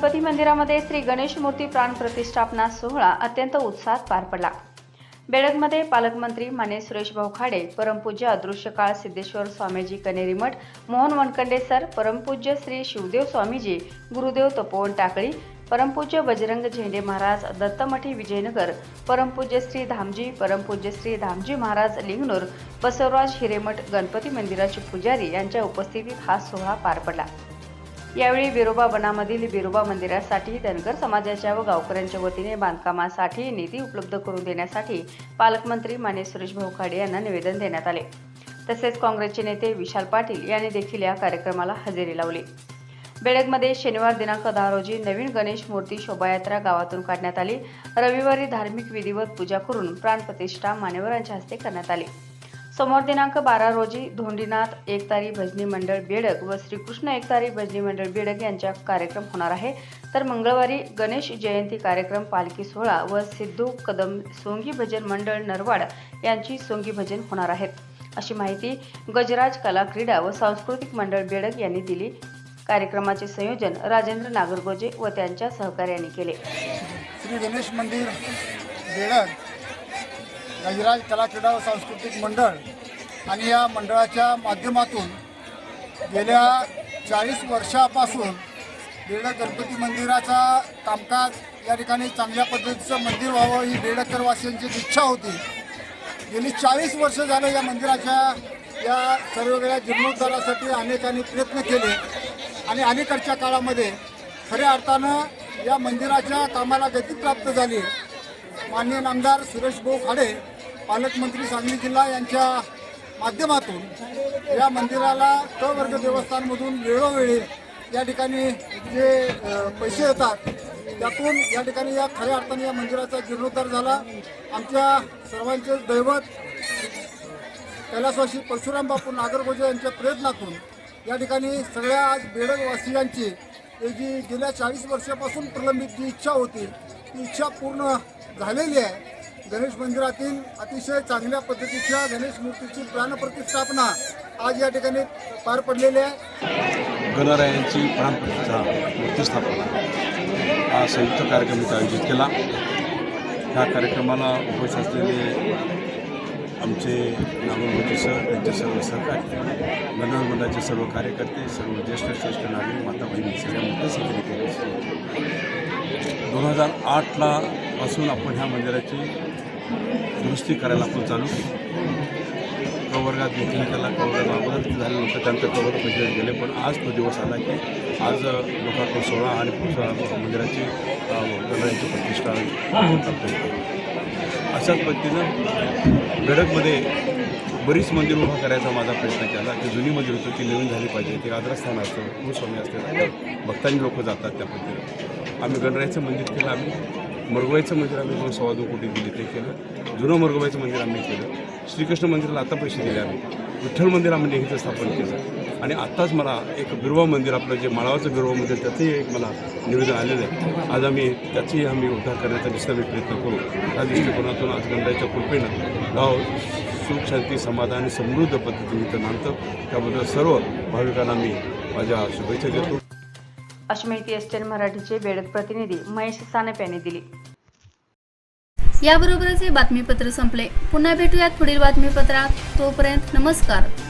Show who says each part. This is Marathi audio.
Speaker 1: गणपती मंदिरामध्ये श्री गणेश मूर्ती प्राण प्रतिष्ठापना सोहळा अत्यंत उत्साहात पार पडला. बेळगमध्ये पालकमंत्री माने सुरेश भाऊ खाडे परमपूज्य अदृश्यकाळ सिद्धेश्वर स्वामीजी कनेरी मठ मोहन वनकंडे सर परमपूज्य श्री शिवदेव स्वामीजी गुरुदेव तपोवन टाकळी परमपूज्य बजरंग झेंडे महाराज दत्तमठी विजयनगर परमपूज्य श्री धामजी परमपूज्य श्री धामजी महाराज लिंगनूर बसवराज हिरेमठ गणपती मंदिराचे पुजारी यांच्या उपस्थितीत हा सोहळा पार पडला. यावेळी विरोबा वनामधील विरोबा मंदिरासाठी धनगर समाजाच्या व गावकऱ्यांच्या वतीने बांधकामासाठी निधी उपलब्ध करून देण्यासाठी पालकमंत्री माने सुरेश भाऊ खाडे यांना निवेदन देण्यात आले. तसेच काँग्रेसचे नेते विशाल पाटील यांनी देखील या कार्यक्रमाला हजेरी लावली. बेळगमध्ये शनिवार दिनांक दहा रोजी नवीन गणेश मूर्ती शोभायात्रा गावातून काढण्यात आली. रविवारी धार्मिक विधिवत पूजा करून प्राणप्रतिष्ठा मान्यवरांच्या हस्ते करण्यात आली. सोमवार दिनांक बारा रोजी धोंडीनाथ एकतारी भजनी मंडळ बेडक व श्रीकृष्ण एकतारी भजनी मंडळ बेडक यांचा कार्यक्रम होणार आहे. तर मंगळवारी गणेश जयंती कार्यक्रम पालखी सोहळा व सिद्धू कदम सोंगी भजन मंडळ नरवाड यांची सोंगी भजन होणार आहेत. अशी माहिती गजराज कला क्रीडा व सांस्कृतिक मंडळ बेडक यांनी दिली. कार्यक्रमाचे संयोजन राजेंद्र नागरगोजे व त्यांच्या सहकार्याने केले.
Speaker 2: श्री गणेश मंदिर बेडक गजराज कला क्रीडा व सांस्कृतिक मंडळ आणि या मंडळाच्या माध्यमातून गेल्या चाळीस वर्षापासून बेड गणपती मंदिराचा कामकाज या ठिकाणी चांगल्या पद्धतीचं मंदिर व्हावं ही बेडकरवासियांची इच्छा होती. गेली चाळीस वर्ष झालं या मंदिराच्या या सर्व वेळा जीर्णोद्धारासाठी अनेकांनी प्रयत्न केले आणि अलीकडच्या काळामध्ये खऱ्या अर्थानं या मंदिराच्या कामाला गती प्राप्त झाली. माननीय नामदार सुरेश भाऊ खाडे पालकमंत्री सांगली जिल्हा यांच्या माध्यमातून या मंदिराला क वर्ग देवस्थानमधून वेळोवेळी या ठिकाणी जे पैसे येतात त्यातून या ठिकाणी या खऱ्या अर्थाने या मंदिराचा जीर्णोद्धार झाला. आमच्या सर्वांचे दैवत कैलासवासी परशुराम बापू नागरगोजे यांच्या प्रयत्नातून या ठिकाणी सगळ्या आज बेडगवासियांची जी गेल्या चाळीस वर्षापासून प्रलंबित जी इच्छा होती ती इच्छा पूर्ण झालेली आहे. गणेश मंदिरातील अतिशय चांगल्या पद्धतीच्या गणेश मूर्तीची प्राणप्रतिष्ठापना आज या ठिकाणी पार पडलेली आहे.
Speaker 3: गणरायांची प्राणप्रतिष्ठा मूर्तीस्थापना हा संयुक्त कार्यक्रम इथं आयोजित केला. ह्या कार्यक्रमाला उपस्थित असलेले आमचे नागरमोदी सर त्यांचे सर्व सहकारी गणर मंडळाचे सर्व कार्यकर्ते सर्व ज्येष्ठ श्रेष्ठ नागरिक माता बहिणी सगळ्या मोठ्या संख्येने दोन हजार आठला पासून आपण ह्या मंदिराची दुरुस्ती करायला आपण चालू केली. प्रवर्गात घेतली त्याला प्रवर्गात अगोदर झाल्यानंतर त्यांचं प्रवर्ग पैसे गेले. पण आज तो दिवस आला की आज लोकांकडून सोळा आणि पुढच्या मंदिराची अ, गणरायांची प्रतिष्ठा प्राप्त होते अशाच पद्धतीनं गडकमध्ये बरीच मंदिर उभा करायचा माझा प्रयत्न केला. की जुनी मंदिर होतं ती नवीन झाली पाहिजे. ते आदरस्थान असतं कुलस्वामी असते भक्तांनी लोक जातात त्या पद्धतीनं. आम्ही गणरायाचं मंदिर केलं आम्ही. मरगवाईचं मंदिर आम्ही दोन सव्वा दोन कोटी दिली ते केलं. जुनं मरगवाईचं मंदिर आम्ही केलं. श्रीकृष्ण मंदिराला आता पैसे दिले आम्ही. विठ्ठल मंदिर आम्ही नेहमीचं स्थापन केलं. आणि आत्ताच मला एक बिरवा मंदिर आपलं जे माळावाचं बिरवा मंदिर त्याचंही एक मला निवेदन आलेलं आहे. आज आम्ही त्याचंही आम्ही उद्धार करण्याचा निश्चित प्रयत्न करू. त्या दृष्टिकोनातून आज गंधाच्या कृपेनं गाव सुख शांती समाधान आणि समृद्ध पद्धतीने इथं मानतं त्याबद्दल सर्व भाविकांना मी माझ्या शुभेच्छा देतो.
Speaker 1: अशी माहिती एसटीएन मराठीचे बेडक प्रतिनिधी महेश सानप यांनी दिली.
Speaker 4: याबरोबरच हे बातमीपत्र संपले. पुन्हा भेटूयात पुढील बातमीपत्रात. तोपर्यंत नमस्कार.